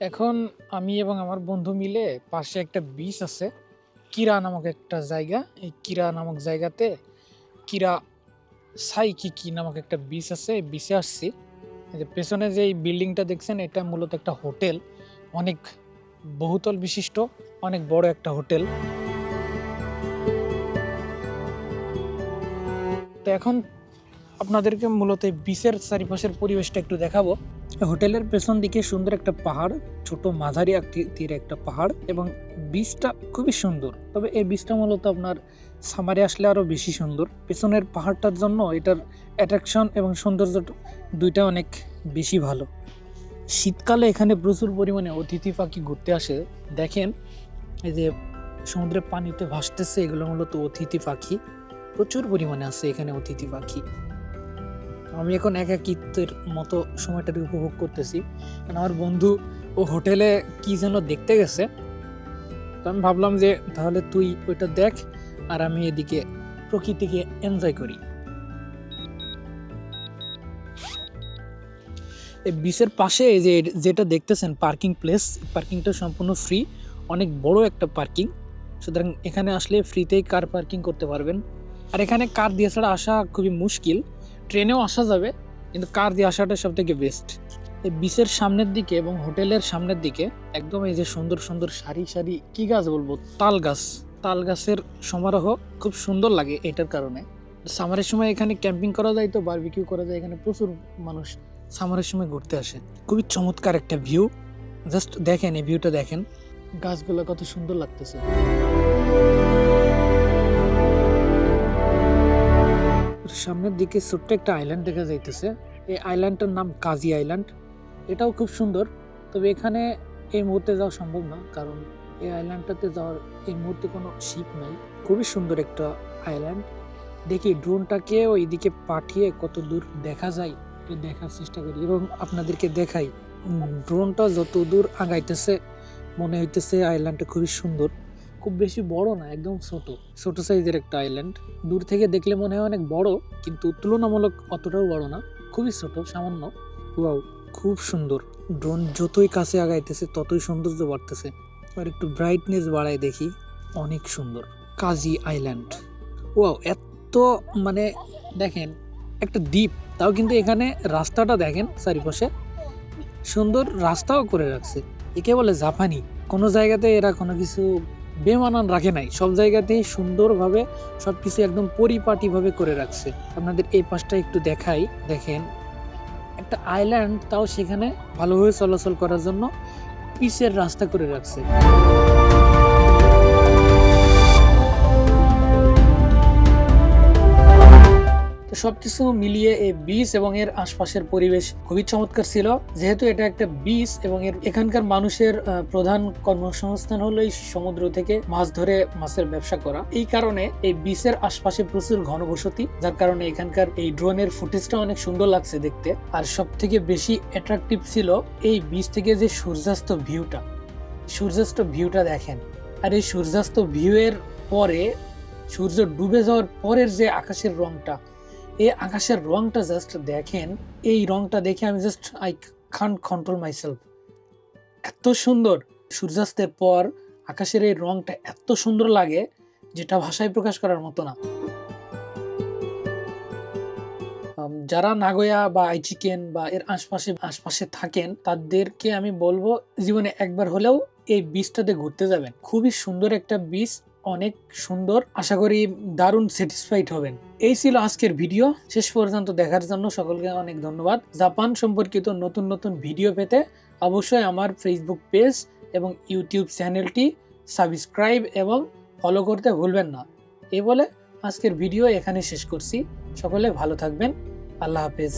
এখন আমি এবং আমার বন্ধু মিলে পাশে একটা বিচ আছে। কিরা নামক একটা জায়গা। এই কিরা নামক জায়গাতে কিরা সাই কি কি নামক একটা বিচ আছে। বিচে আসছি। পেছনে যে এই বিল্ডিংটা দেখছেন, এটা মূলত একটা হোটেল। অনেক বহুতল বিশিষ্ট, অনেক বড় একটা হোটেল। তো এখন আপনাদেরকে মূলত বিচের চারিপাশের পরিবেশটা একটু দেখাবো। হোটেলের পেছন দিকে সুন্দর একটা পাহাড়, ছোট মাঝারি একটি তীরে একটা পাহাড় এবং বীজটা খুবই সুন্দর। তবে এই বীজটা মূলত আপনার সামারে আসলে আরও বেশি সুন্দর। পেছনের পাহাড়টার জন্য এটার অ্যাট্রাকশন এবং সৌন্দর্য দুইটা অনেক বেশি ভালো। শীতকালে এখানে প্রচুর পরিমাণে অতিথি পাখি ঘুরতে আসে। দেখেন, এই যে সমুদ্রের পানিতে ভাসতেছে, এগুলো মূলত অতিথি পাখি। প্রচুর পরিমাণে আছে এখানে অতিথি পাখি। আমি এখন একাকিত্বের মতো সময়টাকে উপভোগ করতেছি। কারণ আমার বন্ধু ও হোটেলে কি যেন দেখতে গেছে। তো আমি ভাবলাম যে তাহলে তুই ওইটা দেখ আর আমি এদিকে প্রকৃতিকে এনজয় করি। এই বিচের পাশে যে যেটা দেখতেছেন পার্কিং প্লেস পার্কিংটা সম্পূর্ণ ফ্রি অনেক বড় একটা পার্কিং সুতরাং এখানে আসলে ফ্রিতেই কার পার্কিং করতে পারবেন। আর এখানে কার দিয়ে ছাড়া আসা খুবই মুশকিল। ট্রেনেও আসা যাবে, কিন্তু কার দিয়ে আসাটা সব থেকে বেস্ট এই বিচের সামনের দিকে এবং হোটেলের সামনের দিকে একদম এই যে সুন্দর সুন্দর সারি সারি কি গাছ বলব? তাল গাছ। তাল গাছের সমারোহ খুব সুন্দর লাগে এটার কারণে। সামারের সময় এখানে ক্যাম্পিং করা যায় তো বারবিকিউ করা যায়, এখানে প্রচুর মানুষ সামারের সময় ঘুরতে আসে। খুবই চমৎকার একটা ভিউ জাস্ট দেখেন, এই ভিউটা দেখেন। গাছগুলো কত সুন্দর লাগতেছে। সামনের দিকে ছোট্ট একটা আইল্যান্ড দেখা যাইতেছে। এই আইল্যান্ডটার নাম কাজী আইল্যান্ড এটাও খুব সুন্দর। তবে এখানে এই মুহূর্তে যাওয়া সম্ভব না, কারণ এই আইল্যান্ডটাতে যাওয়ার এই মুহূর্তে কোনো শিপ নাই। খুবই সুন্দর একটা আইল্যান্ড দেখি ড্রোনটাকে ওইদিকে পাঠিয়ে কত দূর দেখা যায়, একটু দেখার চেষ্টা করি এবং আপনাদেরকে দেখাই। ড্রোনটা যত দূর আগাইতেছে, মনে হইতেছে আইল্যান্ডটা খুবই সুন্দর। খুব বেশি বড় না, একদম ছোট। ছোট সাইজের একটা আইল্যান্ড দূর থেকে দেখলে মনে হয় অনেক বড়, কিন্তু তুলনামূলক অতটাও বড় না। খুবই ছোট, সামান্য। ওয়াও, খুব সুন্দর। ড্রোন যতই কাছে আগাইতেছে, ততই সৌন্দর্য বাড়তেছে। আর একটু ব্রাইটনেস বাড়ায় দেখি, অনেক সুন্দর। কাজী আইল্যান্ড ওয়াও এত মানে দেখেন, একটা দ্বীপ। তাও কিন্তু এখানে রাস্তাটা দেখেন চারিপাশে। সুন্দর রাস্তাও করে রাখছে। একে বলে জাপানি। কোনো জায়গাতে এরা কোনো কিছু বেমানান রাখে নাই। সব জায়গাতেই সুন্দরভাবে সব কিছু একদম পরিপাটিভাবে করে রাখছে। আপনাদের এই পাশটা একটু দেখাই। দেখেন, একটা আইল্যান্ড তাও সেখানে ভালোভাবে চলাচল করার জন্য পিচের রাস্তা করে রাখছে। তো সবকিছু মিলিয়ে এই বিচ এবং এর আশপাশের পরিবেশ খুবই চমৎকার ছিল। যেহেতু এটা একটা বিচ এবং এর এখানকার মানুষের প্রধান কর্মসংস্থান হলো এই সমুদ্র থেকে মাছ ধরে মাছের ব্যবসা করা। এই কারণে এই বিচের আশপাশে প্রচুর ঘনবসতি, যার কারণে এখানকার এই ড্রোনের ফুটেজটা অনেক সুন্দর লাগছে দেখতে। আর সব থেকে বেশি অ্যাট্রাকটিভ ছিল এই বিচ থেকে যে সূর্যাস্ত ভিউটা। সূর্যাস্ত ভিউটা দেখেন। আর এই সূর্যাস্ত ভিউয়ের পরে সূর্য ডুবে যাওয়ার পরের যে আকাশের রংটা এই আকাশের রংটা জাস্ট দেখেন, এই রংটা দেখে আমি just I can't control myself এত সুন্দর, সূর্যাস্তের পর আকাশের এই রংটা এত সুন্দর লাগে, যেটা ভাষায় প্রকাশ করার মতো না। যারা নাগোয়া বা আইচিকেন বা এর আশপাশে আশপাশে থাকেন, তাদেরকে আমি বলব, জীবনে একবার হলেও এই বীজটাতে ঘুরতে যাবেন। খুবই সুন্দর একটা বীজ অনেক সুন্দর। আশা করি দারুণ স্যাটিসফাইড হবেন। এই ছিল আজকের ভিডিও শেষ পর্যন্ত দেখার জন্য সকলকে অনেক ধন্যবাদ। জাপান সম্পর্কিত নতুন নতুন ভিডিও পেতে অবশ্যই আমার ফেসবুক পেজ এবং ইউটিউব চ্যানেলটি সাবস্ক্রাইব এবং ফলো করতে ভুলবেন না। এ বলে আজকের ভিডিও এখানে শেষ করছি। সকলে ভালো থাকবেন। আল্লাহ হাফেজ।